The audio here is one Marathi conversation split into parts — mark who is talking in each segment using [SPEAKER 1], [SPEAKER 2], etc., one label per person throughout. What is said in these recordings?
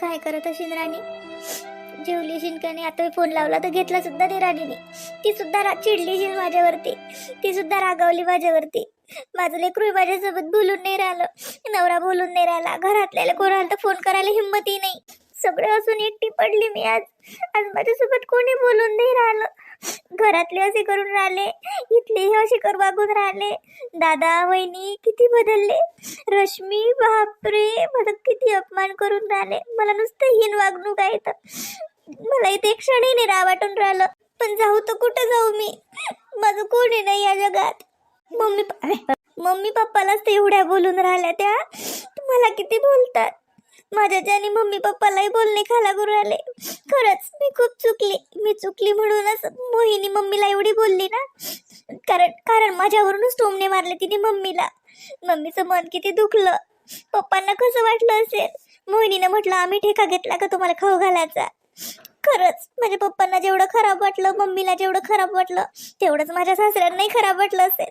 [SPEAKER 1] काय करत असेल राणी? जेवली शिनकाने आता फोन लावला तर घेतला सुद्धा नाही राणीने. ती सुद्धा रा चिडली शिन माझ्यावरती. ती सुद्धा रागावली माझ्यावरती. माझं लेकरू माझ्यासोबत बोलून नाही राहिलं. नवरा बोलून नाही राहिला. घरातल्याला कोणाला तर फोन करायला हिंमतही नाही. सगळं असून एकटी पडली मी आज. आज माझ्यासोबत कोणी बोलून नाही राहिलं. घरातले असे करून राहिले इथलेही असे कर वागून राहिले. दादा वहिनी किती बदलले. रश्मी बापरे मला किती अपमान करून राहिले. मला नुसतं हीन वागणूक आहे तर मला इथे क्षणही नाही राहा वाटून राहिलं. पण जाऊ तर कुठं जाऊ मी? माझं कोणी नाही या जगात. मम्मी मम्मी पप्पालाच ते एवढ्या बोलून राहिल्या त्या. मला किती बोलतात? माझ्याच्याने मम्मी पप्पालाही बोलणे खाला करून आले. खरंच मी खूप चुकली. मी चुकली म्हणूनच मोहिनी मम्मीला एवढी बोलली ना. कारण कारण माझ्यावरूनच टोमणे मारले तिने मम्मीला. मम्मीचं मन किती दुखलं. पप्पांना कसं वाटलं असेल? मोहिनीनं म्हटलं आम्ही ठेका घेतला का तुम्हाला खाऊ घालायचा? खरंच. माझ्या पप्पांना जेवढं खराब वाटलं मम्मीला जेवढं खराब वाटलं तेवढंच माझ्या सासऱ्यांनाही खराब वाटलं असेल.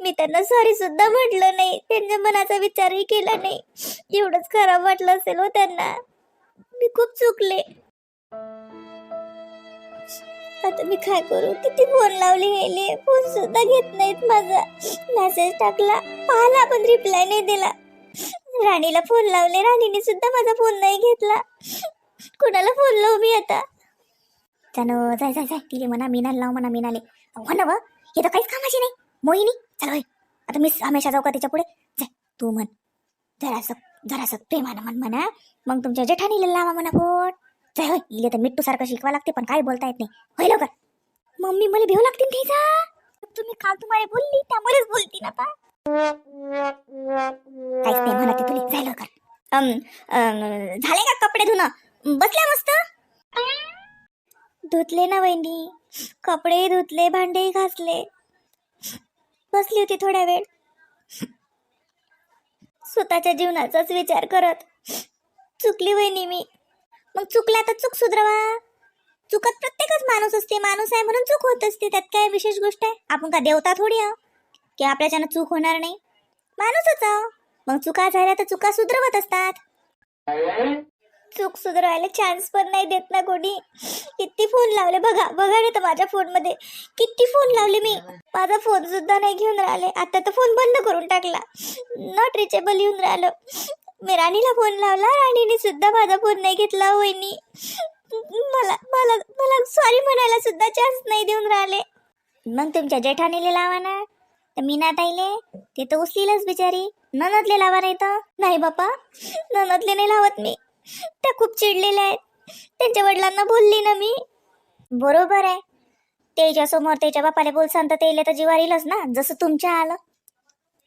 [SPEAKER 1] मी त्यांना सॉरी सुद्धा म्हटलं नाही. त्यांच्या मनाचा विचारही केला नाही. एवढंच खराब वाटलं असेल हो त्यांना. मी खूप चुकले. आता मी काय करू? किती फोन लावले गेले फोन सुद्धा घेत नाहीत माझा. मेसेज टाकला. पाहिला पण रिप्लाय नाही दिला. राणीला फोन लावले. राणीने सुद्धा माझा फोन नाही घेतला. कुणाला फोन लावू मी आता? त्यानं जाय जाय जाय तिले म्हणा मीनाला लाव म्हणा मीनाले. हो ना हे तर काहीच कामाची नाही. मोहिनी चल होय. आता मी हमेशा जाऊ का तिच्या पुढे? जाय तू म्हण. जरासं जरासं प्रेमानं म्हण म्हणा. मग तुमच्या जेठानीला लावा म्हणा फोन जाय होय इले तर मिट्टू सारखं शिकवा लागते पण काय बोलता येत नाही. होय लवकर. मम्मी मला भेव लागते तिचा. तुम्ही काल तुम्हाला बोलली त्यामुळेच बोलती ना आता. काहीच नाही म्हणत तुला जाय लवकर. झाले का कपडे धुणं? बसल्या मस्त. धुतले ना वहिनी कपडे धुतले भांडे घासले. बसली होती थोड्या वेळ. स्वतःच्या जीवनाचाच विचार करत. चुकली वहिनी मी. मग चुकला तर चूक सुधरवा. चुकत प्रत्येकच माणूस असते माणूस आहे म्हणून चूक होत असते. त्यात काय विशेष गोष्ट आहे? आपण का देवता थोडी आहो? की आपल्याच्यानं चूक होणार नाही? माणूसच आहो. मग चुका झाल्या तर चुका सुधरवत असतात. चूक सुधारायला चान्स पण नाही देत ना कोणी. किती फोन लावले बघा बघा नाही तर माझ्या फोनमध्ये किती फोन लावले मी. माझा फोन सुद्धा नाही घेऊन राहिले. आता तर फोन बंद करून टाकला. नॉट रिचेबल येऊन राहिलं. मी राणीला फोन लावला. राणीने सुद्धा माझा फोन नाही घेतला हो वहिनी. मला मला मला सॉरी म्हणायला सुद्धा चान्स नाही देऊन राहिले. मग तुमच्या जेठानीले लावा ना. तर मी ताईले ते तर उचलीलच बिचारी. ननदले लावा नाही तर. नाही बापा ननदले नाही लावत मी. त्या खूप चिडलेल्या आहेत. त्यांच्या वडिलांना बोलली ना मी. बरोबर आहे. त्याच्यासमोर त्याच्या बापाला बोलसान तर त्याला तर जीवावर येईलच ना जसं तुमच्या आलं.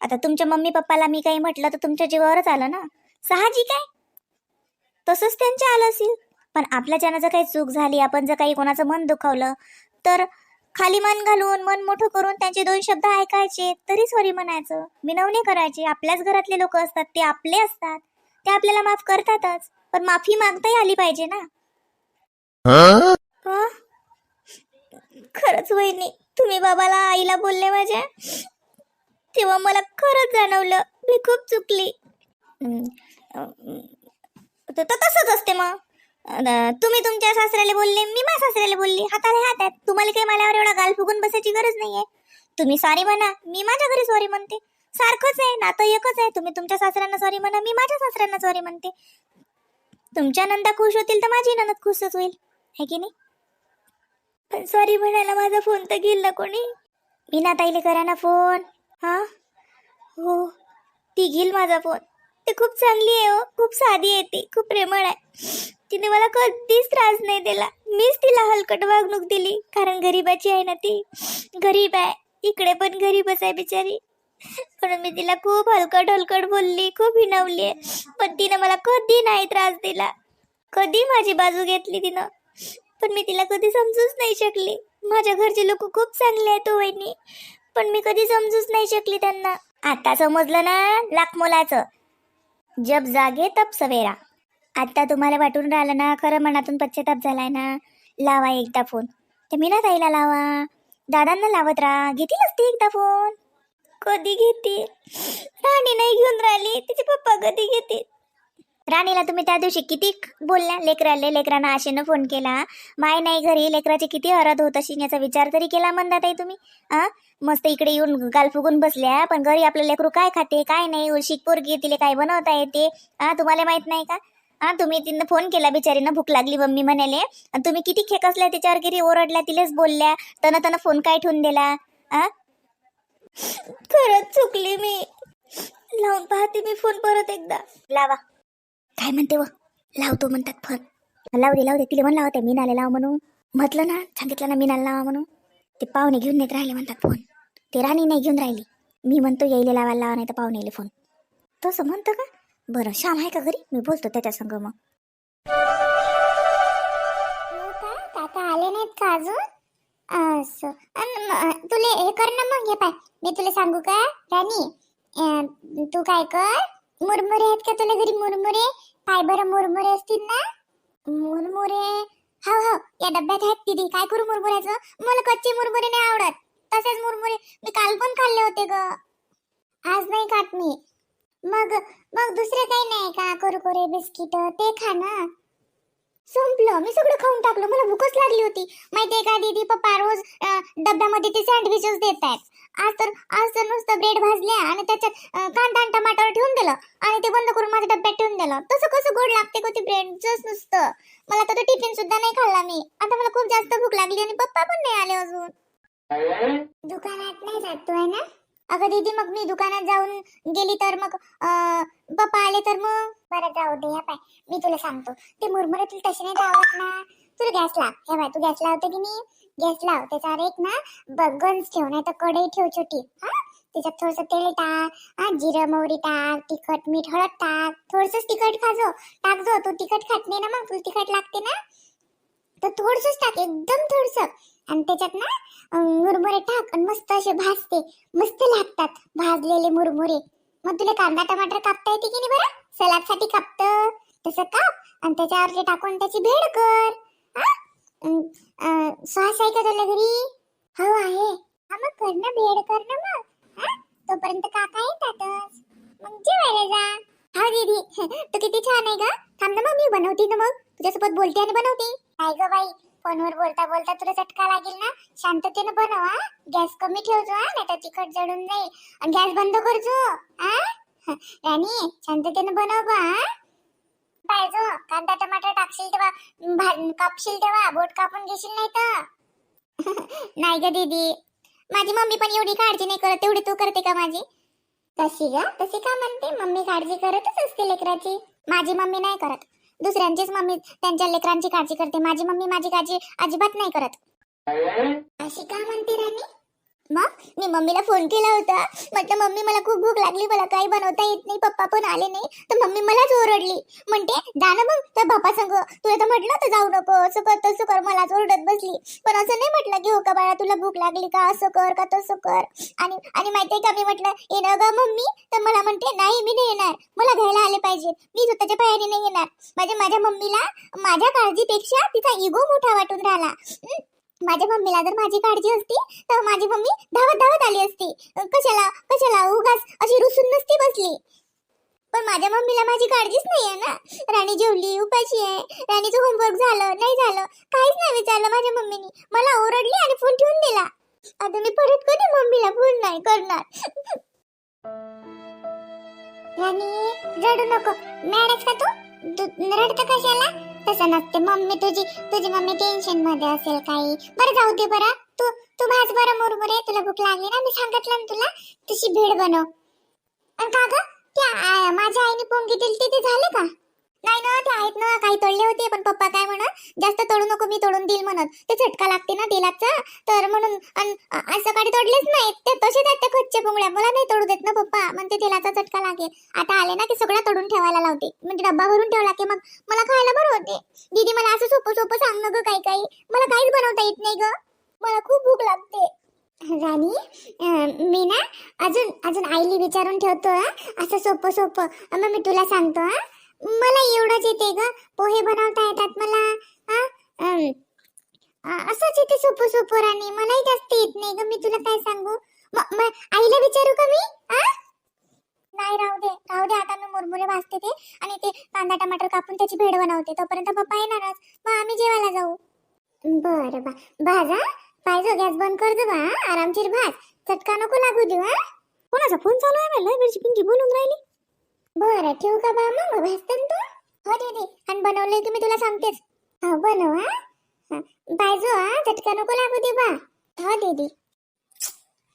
[SPEAKER 1] आता तुमच्या मम्मी पप्पाला मी काही म्हटलं तर तुमच्या जीवावरच आलं ना. साहजिक आहे. तसंच त्यांच्या आलं असेल. पण आपल्या ज्यानं जर काही चूक झाली आपण जर काही कोणाचं मन दुखावलं तर खाली मन घालून मन मोठं करून त्यांचे दोन शब्द ऐकायचे तरी सॉरी म्हणायचं. विनवणी करायची. आपल्याच घरातले लोक असतात ते आपले असतात. ते आपल्याला माफ करतातच. पण माफी मागताही आली पाहिजे ना. हा? खरंच वहिनी तुम्ही बाबाला आईला बोलले माझ्या? तेव्हा मला खरंच जाणवलं. मी खूप चुकली. हम्म, अं, तर तर तसंच असते मग. अं, तुम्ही तुमच्या सासऱ्याला बोलले मी माझ्या सासऱ्याला बोलली. हाताला हात आहेत. तुम्हाला काही मला एवढा गाल फुगून बसायची गरज नाहीये. तुम्ही सॉरी म्हणा मी माझ्या घरी सॉरी म्हणते. सारखंच आहे नातं एकच आहे. तुम्ही तुमच्या सासऱ्यांना सॉरी म्हणा मी माझ्या सासऱ्यांना सॉरी म्हणते. तुमच्या नंदा खुश होतील तर माझी नंद खुशच होईल. है की नाही? पण सॉरी म्हणायला माझा फोन तर घेईल ना कोणी? मी ना ताईले करा ना फोन हा? हो. ती घेईल माझा फोन ती खूप चांगली आहे हो. खूप साधी आहे ती. खूप प्रेमळ आहे. तिने मला कधीच त्रास नाही दिला. मीच तिला हलकट वागणूक दिली. कारण गरीबाची आहे ना ती. गरीब आहे. इकडे पण गरीबच आहे बिचारी. म्हणून मी तिला खूप हलकट हलकट बोलली खूप हिनवली पण तिनं मला कधी नाही त्रास दिला. कधी माझी बाजू घेतली तिनं. पण मी तिला कधी समजूच नाही शकली. माझ्या घरचे लोक खूप चांगले आहेत हो वहिनी. पण मी कधी समजूच नाही शकली त्यांना. आता समजलं ना लाख मोलाचं जब जागे तप सवेरा. आता तुम्हाला वाटून राहिलं ना खरं मनातून पश्चाताप झालाय ना लावा एकदा फोन. तर मी ना ताईला लावा. दादांना लावत राहा. घेतीलच ती एकदा फोन. कधी घेते? राणी नाही घेऊन राहिली तिचे पप्पा कधी घेतील? राणीला तुम्ही त्या दिवशी किती बोलल्या लेकराले लेकरांना आशेनं फोन केला. माय नाही घरी लेकराची किती हरद होत अशी याचा विचार तरी केला म्हणतात तुम्ही? आ मस्त इकडे येऊन गाल फुगून बसल्या. पण घरी आपलं लेकरू काय खाते काय नाही? उशिक पोरगी तिला काय बनवता येते? हा तुम्हाला माहीत नाही का? हा तुम्ही तिनं फोन केला बिचारीनं भूक लागली मम्मी म्हणाले. आणि तुम्ही किती खेकसल्या तिच्यावर किती ओरडल्या तिलेच बोलल्या. तन तन फोन काय ठेवून दिला? आ खरंच चुकली मी. लावून पाहते मी फोन परत एकदा. लावा. काय म्हणते व? लावतो म्हणतात फोन. लावू दे लावू दे तिला म्हणला मी नाले लाव म्हणून. म्हटलं ना सांगितलं ना मी नाले लावा म्हणून. ते पाहुणे घेऊन नाहीत राहिले म्हणतात फोन. ते राणी नाही घेऊन राहिली. मी म्हणतो यायला लावायला लावा नाही तर पाहुणे येईल फोन. तसं म्हणतं का? बरं श्याम आहे का घरी? मी बोलतो त्याच्या संग मग.
[SPEAKER 2] हो काका आले नाहीत का अजून? असं. तुले हे कर ना मग हे पाय. मी तुला सांगू का राणी? तू काय कर मुरमुरे आहेत का तुला घरी मुरमुरे? पाय बरं मुरमुरे असतील ना? मुरमुरे? हो हो या डब्यात आहेत दिदी. काय करू मुरमुऱ्याचं? मला कच्चे मुरमुरे नाही आवडत. तसेच मुरमुरे मी काल पण खाल्ले होते ग. आज नाही खात मी. मग मग दुसरं काही नाही का? कुरकुरे बिस्किट. ते खा ना. संपलं. मी सगळं खाऊन टाकलं. मला भूकच लागली होती. माहितीये का दीदी पप्पा रोज डब्यामध्ये ते सँडविचेस देत आहेत आज तर आज तर नुसतं ब्रेड भाजल्या आणि त्याच्यात कांदा आणि टमाटर ठेवून दिलं आणि ते बंद करून माझ्या डब्यात ठेवून दिलं. तसं कसं गोड लागते का ते ब्रेडच नुसतं. मला तर टिफिन सुद्धा नाही खाल्ला मी. आता मला खूप जास्त भूक लागली आणि पप्पा पण नाही आले अजून. दुकानात नाही जात तू आहे ना? अगं दीदी मग मी दुकानात जाऊन गेली तर मग पप्पा आले तर मग? बरं जाऊ दे ह्या पाय. मी तुला सांगतो. ते मुरमुरे तुला तसे नाही आवडत ना. तुला गॅस लाव. हे बाय तू गॅस लावते की नाही? गॅस लाव. त्याच्यावर एक ना बगन्स ठेव नाही तर कढई ठेव छोटी. हा? त्याच्यात थोडस तेल टाक. हा जिरं मोहरी टाक तिखट मीठ हळद टाक. थोडस तिखट खाजो. टाक जो तू तिखट खात नाही ना मग तुला तिखट लागते ना? तर थोडस टाक एकदम थोडस. आणि त्याच्यात ना मुरमुरे टाक आणि मस्त असे भाजते. मस्त लागतात भाजलेले मुरमुरे. मग तुला कांदा टमाटर कापता येते की नाही बरं? सलाडसाठी कापत. तसं काप आणि त्याच्यावर ते टाकून त्याची भेड कर. हा? श्वास आहे का तुला घरी? हो आहे. हा मग कर ना भेड कर ना मग. हा? तोपर्यंत काका येतातच. मग जेवायला जा. हा दीदी तू किती छान आहे का थांब ना मग मी बनवते ना मग. तुझ्यासोबत बोलते आणि बनवते. काय ग बाई. फोनवर बोलता बोलता तुला चटका लागेल ना? शांततेनं बनव हा? गॅस कमी ठेवजो हा? नाही तर तिखट जळून जाईल. आणि गॅस बंद करजो हा? राणी शांततेनं बनव बा पाहिजो कांदा टमाटर टाकशील तेव्हा भा- कापशील तेव्हा बोट कापून घेशील नाही तर. नाही ग दीदी. माझी मम्मी पण एवढी काळजी नाही करत तेवढी तू करते का माझी? तशी ग तशी का म्हणते? मम्मी काळजी करतच असते लेकराची. माझी मम्मी नाही करत. दुसऱ्यांचीच मम्मी त्यांच्या लेकरांची काळजी करते. माझी मम्मी माझी काळजी अजिबात नाही करत. अशी का म्हणते राणी? मग? मी मम्मीला फोन केला होता. म्हटलं मम्मी मला खूप भूक लागली मला काही बनवता येत नाही पप्पा पण आले नाही. तर मम्मी मलाच ओरडली. म्हणते जा ना मग तर बापा संग. तुला तर म्हटलं तर जाऊ नको असं कर तसं कर मलाच ओरडत बसली. पण असं नाही म्हटलं की हो का बाळा तुला भूक लागली का? असं कर का तसं कर? आणि आणि माहितीये का मी म्हटलं येणार ग मम्मी. तर मला म्हणते नाही मी नाही येणार. मला घ्यायला आले पाहिजे. मी स्वतःच्या पायाने नाही येणार. म्हणजे माझ्या मम्मीला माझ्या काळजीपेक्षा तिचा इगो मोठा वाटून राहिला. माझ्या मम्मीला जर माझी काळजी असती तर माझी मम्मी धावत धावत आली असती. कशाला कशाला उगाच अशी रुसून नसती बसली. पण माझ्या मम्मीला माझी काळजीच नाही आहे ना. राणी जेवली उपाशी आहे. राणीचं होमवर्क झालं नाही झालं काहीच नाही विचारलं माझ्या मम्मीनी. मला ओरडली आणि फोन ठेवून दिला. आता मी परत कधी मम्मीला फोन नाही करणार. राणी रडू नको. मॅडच का तू रडत कशाला? तसं नसते. मम्मी तुझी तुझी मम्मी टेन्शनमध्ये असेल काही. बरं जाऊ दे बरं. तू तू भाज बरं मुरमुरे. तुला भूक लागली ना मी सांगितलं ना तुला. तशी भीड बनव. आणि का ग? त्या माझ्या आईने पोंगी दिली ते झाले का? नाही ना ते आहेत ना काही तळले होते पण पप्पा काय म्हणत जास्त तळू नको मी तळून देईल म्हणत. ते झटका लागते ना तेलाचा. तर म्हणून आज सकाळी तोडलेच नाही ते तसेच आहेत त्या कच्च्या पोंगळ्या. मला नाही तोडू देत ना पप्पा. म्हणते तेलाचा झटका लागेल. आता आले ना की सगळं तोडून ठेवायला लावते. म्हणजे डब्बा भरून ठेवला की मग मला खायला बरं होते. दीदी मला असं सोपं सोपं सांग ना ग काही काही मला काहीच बनवता येत नाही ग. मला खूप भूक लागते. राणी मी ना अजून अजून आईली विचारून ठेवतो असं सोपं सोपं. मग मी तुला सांगतो हा. मला एवढंच येते ग. पोहे बनवता येतात मला. असंच येते सोपं सोपं राणी मलाही जास्त येत नाही ग मी तुला काय सांगू? आईला विचारू का मी? नाही राहू दे. राहू दे आता मी मुरमुरे भाजते ते आणि ते कांदा टमाटर कापून त्याची भेड बनवते. तोपर्यंत पप्पा येणारच. मग आम्ही जेवायला जाऊ. बरं बा भाजा पाहिजे गॅस बंद कर बा आरामशीर भाज. चटका नको लागू देऊ हा.
[SPEAKER 1] कोणाचा फोन चालू आहे मला मिरची पिंकी बोलून राहिली.
[SPEAKER 2] बरं ठेवू का बा मग? भाजतं तू? हो दीदी आणि बनवलंय की मी तुला सांगतेच. हा बनव हा. हा. हा. झटका नको लागू दे बा. हो दीदी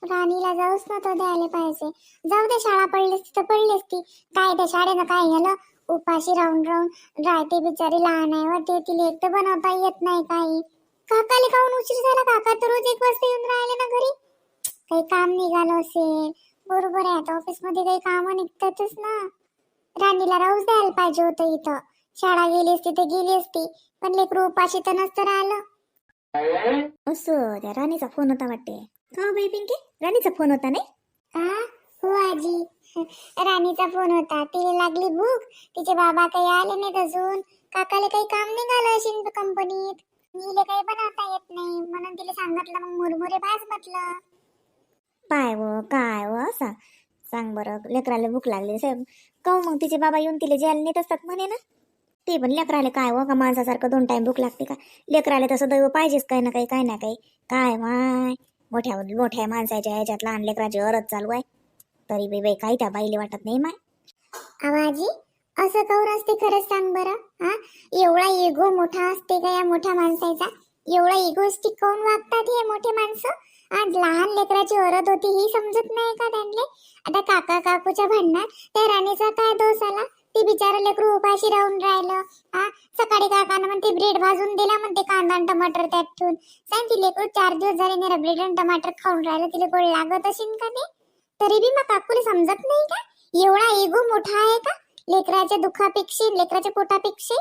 [SPEAKER 2] राणीला जाऊच ना तो द्यायला पाहिजे. जाऊ दे शाळा पडलीस तर पडलीस ती. काय त्या शाळेनं काय झालं? उपाशी राहून राहून राहते बिचारी लहान आहे वाटते ते तिला. एक तर बनवता येत नाही काही. काकाला खाऊन उशीर झाला? काका तर रोज एक वाजता येऊन राहिले ना घरी. काही काम निघालं असेल. बरोबर आहे आता ऑफिसमध्ये काही कामं निघतातच ना. राणीला राहूच द्यायला पाहिजे होतं इथं. शाळा गेली असती तर गेली असती पण लेकरू उपाशी तर नसतं राहिलं.
[SPEAKER 1] असं त्या राणीचा फोन होता वाटते. का बाई पिंकी राणीचा फोन होता नाही?
[SPEAKER 2] आ हो आजी. राणीचा फोन होता. तिला लागली भूक. तिचे बाबा काही आले नाहीत अजून. काकाला काही काम निघालं असेल कंपनीत. नीले काही बनवता येत नाही. म्हणून तिला सांगितलं मग मुरमुरे भाज म्हटलं.
[SPEAKER 1] पाय व काय व सांग सांग बरं लेकराला भूक लागली साहेब काऊ मग तिचे बाबा येऊन तिला जेल नेत असतात म्हणे ना? ते पण लेकराले काय व का? माणसासारखं दोन टाइम भूक लागते का? लेकराले तसं दैव पाहिजेच काही ना काही काय ना काही. काय माय? मोठ्या मोठ्या माणसाच्या ह्याच्यात लहान लेकराची अरज चालू आहे. तरी बी बाई काही त्या बाईले वाटत नाही माय.
[SPEAKER 2] आवाजी असं कौर असते खरंच सांग बरं हा? एवढा इगो मोठा असते का या मोठ्या माणसाचा? एवढा इगोस्टिक काऊन वागतात हे मोठे माणसं? आज लहान लेकराची ओरड होती ही समजत नाही का त्यांना आता काका काकूच्या भांडणात त्या राणीचा काय दोष आला? ती बिचारा लेकरू उपाशी राहून राहिलं. हा? सकाळी काकानं म्हणते ब्रेड भाजून दिला म्हणते कांदा आणि टमाटर त्यात ठेवून सांग ती लेकरू चार दिवस झाले नाही ब्रेड आणि टमाटर खाऊन राहिलं. तिला गोड लागत असेल का ते तरी बी मग काकूला समजत नाही का? एवढा इगो मोठा आहे का? लेकराच्या दुखापेक्षा लेकराच्या पोटापेक्षा?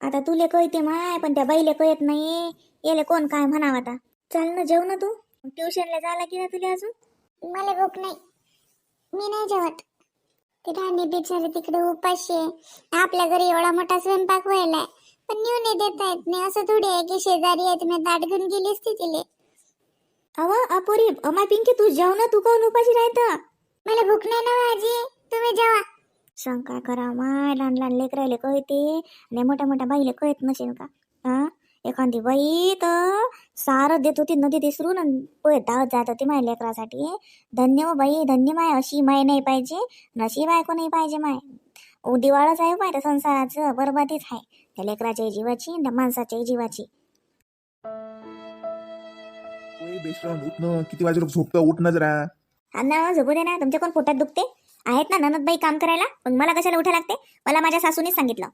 [SPEAKER 1] आता तुले कळते माय पण त्या बाईले कळत नाही येले कोण काय म्हणावं आता? चाल ना जेव ना तू. ट्युशनला झाला की ना तुला अजून?
[SPEAKER 2] मला भूक नाही. मी नाही जेवत. ते राणी बिचारे तिकडे उपाशी आहे. आपल्या घरी एवढा मोठा स्वयंपाक व्हायलाय. पण नेऊ नाही देता येत नाही. असं थोडी आहे की शेजारी आहे तुम्ही ताट घेऊन गेली असती तिले.
[SPEAKER 1] अव अपोरी अमाय पिंकी तू जेव ना तू काऊन उपाशी राहतं?
[SPEAKER 2] मला भूक नाही ना आजी. तुम्ही जेवा.
[SPEAKER 1] काय करा माय लहान लहान लेकरायले कळते. आणि मोठ्या मोठ्या बाईले कळत नसेल का? हा एखादी बाई तर सारं देत होती नदी विसरून आणि पोहे धावत जात होती माझ्या लेकरासाठी. धन्य हो बाई धन्य माय अशी माय नाही पाहिजे नशी बायको नाही पाहिजे माय. दिवाळच आहे माय त्या संसाराचं बरबादीच आहे त्या लेकराच्या जीवाची त्या माणसाच्या जीवाची.
[SPEAKER 3] ओय बेस्टॉन उठ ना किती वाजे लोक झोपतं उठ ना जरा.
[SPEAKER 1] हा ना झोपू दे ना तुमच्या कोण पोटात दुखते? आहेत ना ननदबाई काम करायला? मग मला कशाला उठा लागते? मला माझ्या सासूनीच सांगितलं.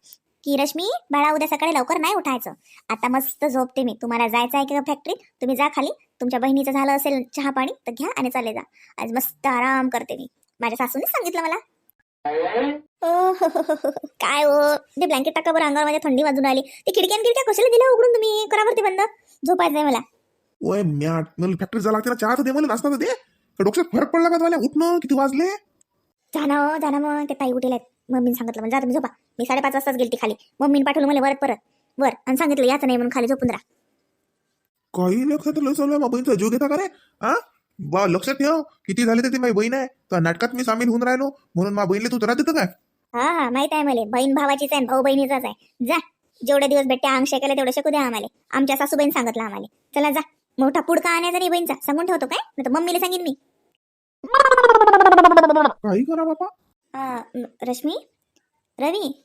[SPEAKER 1] की रश्मी बाळा उद्या सकाळी लवकर नाही उठायचं. आता मस्त झोपते मी. तुम्हाला जायचं आहे का फॅक्टरीत तुम्ही जा खाली. तुमच्या बहिणीचं झालं असेल चहा पाणी तर घ्या आणि चाले जा. आज मस्त आराम करते मी. माझ्या सासूनीच सांगितलं मला. ओ हो, हो, हो, हो. काय हो? ते ब्लँकेट टाका बरं अंगावर माझ्या थंडी वाजून आली. ते खिडक्यान खिडक्या कशाला दिल्या उघडून तुम्ही? करा बरं ते बंद. झोपायचं नाही मला.
[SPEAKER 3] ओय म्या मला फॅक्टरी जायला लागते ना चहा तर दे मला नाश्ता तर दे. का डोक्यात फरक पडला का तुम्हाला? उठ ना किती वाजले?
[SPEAKER 1] जाना हो जाना मग. ते ताई उठेल मम्मीने सांगितलं म्हणजे जा तुम्ही झोपा. मी साडेपाच वाजताच गेलती खाली. मम्मीने पाठवलं मला वरत परत. वर. आणि सांगितलं याचं नाही म्हणून खाली झोपून राहा.
[SPEAKER 3] काही लक्षात लय चालू आहे मा बहिणीचा जीव घेता का रे? हा बा लक्षात ठेव. किती झाले तर ती माझी बहीण आहे. तर नाटकात मी सामील होऊन राहिलो. म्हणून मा बहिणीला तू त्रास देतं काय?
[SPEAKER 1] हा हा माहीत आहे मला. बहीण भावाचीच आहे भाऊ बहिणीचाच आहे. जा. जेवढे दिवस भेटते अंग शेकायला तेवढं शकू द्या आम्हाला. आमच्या सासूबाईन सांगितलं आम्हाला. चला जा. मोठा पुडका आणायचा नाही बहीणचा. सांगून ठेवतो काय? नाही तर मम्मीला सांगेन मी.
[SPEAKER 3] काही करा बापा.
[SPEAKER 1] म, रश्मी? रवी?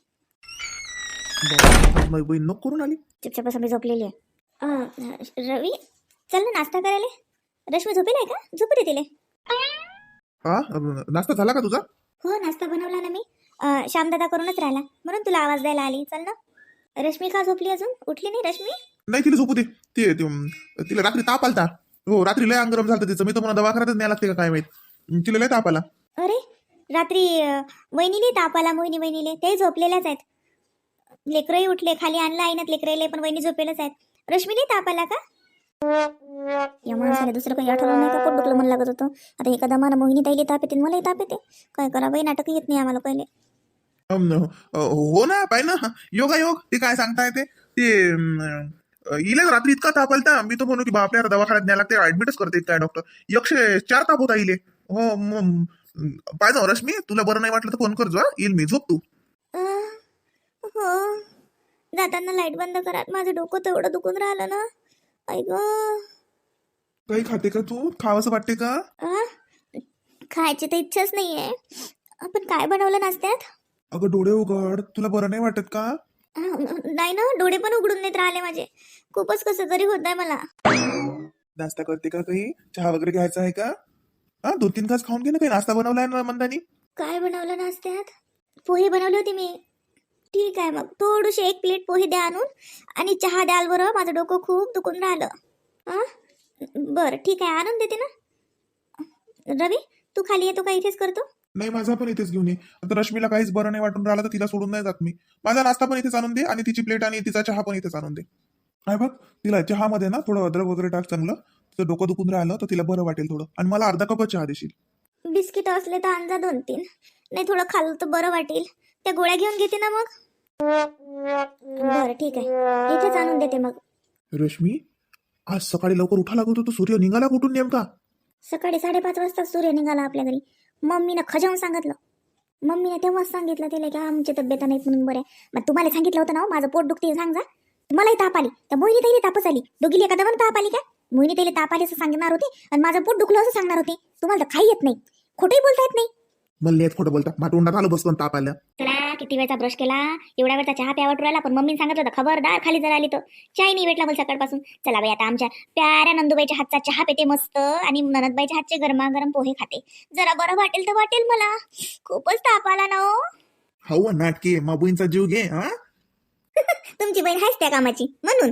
[SPEAKER 3] माझी बहीण नको करून आली.
[SPEAKER 1] चुपचाप मी झोपलेली आहे. अं, रवी चल ना नाश्ता करायला. रश्मी झोपेल आहे का? झोपू दे तिले.
[SPEAKER 3] हा? नाश्ता झाला का तुझा?
[SPEAKER 1] हो नाश्ता बनवला ना मी. अं, श्यामदादा करूनच राहिला. म्हणून तुला आवाज द्यायला आली. चल ना. रश्मी का झोपली अजून? उठली नाही रश्मी?
[SPEAKER 3] नाही तिला झोपू दे. ते ते, अं, तिला रात्री ताप आलता. हो रात्री लय अंगरम झालं तिचं. मी तर म्हणा दवाखान्यातच न्यायला लागते का काय माहीत? तिला लय ताप आला.
[SPEAKER 1] अरे रात्री अं, वहिनीले ताप आला मोहिनी वहिनीले ते झोपलेल्याच आहेत. लेकरंही उठले खाली आणलं ना लेकरायले पण वहिनी झोपलेलंच आहेत. रश्मीने ताप आला का? या माणसाला दुसरं काही आठवलं नाही का? पोट दुखलं म्हणून लागत होतं. आता एखादा मला मोहिनी ताईले ताप येते आणि मलाही ताप येते. काय करा बाई नाटक येत नाही आम्हाला पहिले.
[SPEAKER 3] अम, अ, हो ना पाय ना. योगा योग ते काय सांगताय ते? ते अम, रात्री इतका ताप आलता मी तो म्हणू की बापल्या दवाखान्यात न्यायला लागते. ऍडमिटच करते काय डॉक्टर एकशे चार ताप होता इले हो म- पाय जाऊ रश्मी तुला बरं नाही वाटलं तर फोन करजो. येईल मी. झोप तू.
[SPEAKER 1] हो. जाताना लाइट बंद करा. माझं डोकं तेवढं दुखून राहिलं ना. ऐक
[SPEAKER 3] काही खाते का तू? खावंसं वाटते का?
[SPEAKER 1] खायची तर इच्छाच नाही आहे आपण काय बनवलं नाश्त्यात?
[SPEAKER 3] अगं डोळे उघड. तुला बरं नाही वाटत का?
[SPEAKER 1] नाही ना. डोळे पण उघडून नेत राहिले माझे. खूपच कसं तरी होत आहे मला.
[SPEAKER 3] नाश्ता करते का काही? चहा वगैरे घ्यायचा आहे का? हा दोन तीन घास खाऊन घे ना काही नाश्ता बनवलाय ना मंदानी
[SPEAKER 1] काय बनवलं नाश्त्यात? पोहे बनवले होते मी. ठीक आहे मग. थोडीशी एक प्लेट पोहे द्या आणून आणि चहा द्याल बरं. माझं डोकं खूप दुखून राहिलं. हां? बरं ठीक आहे. आणून देते ना? रवी तू खाली येतो का? इथेच करतो.
[SPEAKER 3] नाही माझा पण इथेच घेऊन ये. आता रश्मीला काहीच बरं नाही वाटून राहिलं तर तिला सोडून नाही जात मी. माझा नाश्ता पण इथेच आणून दे आणि तिची प्लेट आणि तिचा चहा पण इथेच आणून दे. काय बघ तिला चहामध्ये ना थोडं अद्रक वगैरे टाक चांगलं. तिचं डोकं दुखून राहिलं तर तिला बरं वाटेल थोडं. आणि मला अर्धा कप चहा देशील.
[SPEAKER 1] बिस्किट असले तर आणजा दोन तीन. नाही थोडं खाल्लं तर बरं वाटेल. त्या गोळ्या घेऊन घेते ना मग? बरं ठीक आहे. इथेच आणून देते मग.
[SPEAKER 3] रश्मी आज सकाळी लवकर उठा लागत होतो. सूर्य निघाला कुठून नेमका?
[SPEAKER 1] सकाळी साडेपाच वाजता सूर्य निघाला आपल्या घरी. मम्मीनं खजावून सांगितलं. मम्मीने तेव्हाच सांगितलं तिला की आमची तब्येत नाहीत म्हणून बरं मग तुम्हाला सांगितलं होतं ना हो, माझं पोट दुखते सांग जा. मलाही ताप आली. त्या मोहिनी तापच आली. दोघीला एका दमान ताप आली काय मोहिनी ताईला ताप आली असं सांगणार होती आणि माझं पोट दुखलं असं सांगणार होते. तुम्हाला तर काही येत नाही. खोटंही बोलता येत नाही.
[SPEAKER 3] मला येत खोटं बोलता. माटोंडात आलं बसतो ताप आल्या
[SPEAKER 1] चला किती वेळचा ब्रश केला? एवढ्या वेळचा चहा प्यावट राहिला पण मम्मीने सांगितलं होतं खबरदार खाली जर आली तर. चाय नाही भेटला मला सकाळपासून. चला बाई आता आमच्या प्याऱ्या नंदूबाईच्या हातचा चहा पेते मस्त आणि ननदबाईच्या हातचे गरमागरम पोहे खाते. जरा बरं वाटेल तर वाटेल मला. खूपच ताप आला ना हो.
[SPEAKER 3] हो नाटके माबूईंचा जीव घे हा?
[SPEAKER 1] तुमची बहीण आहेच त्या कामाची म्हणून.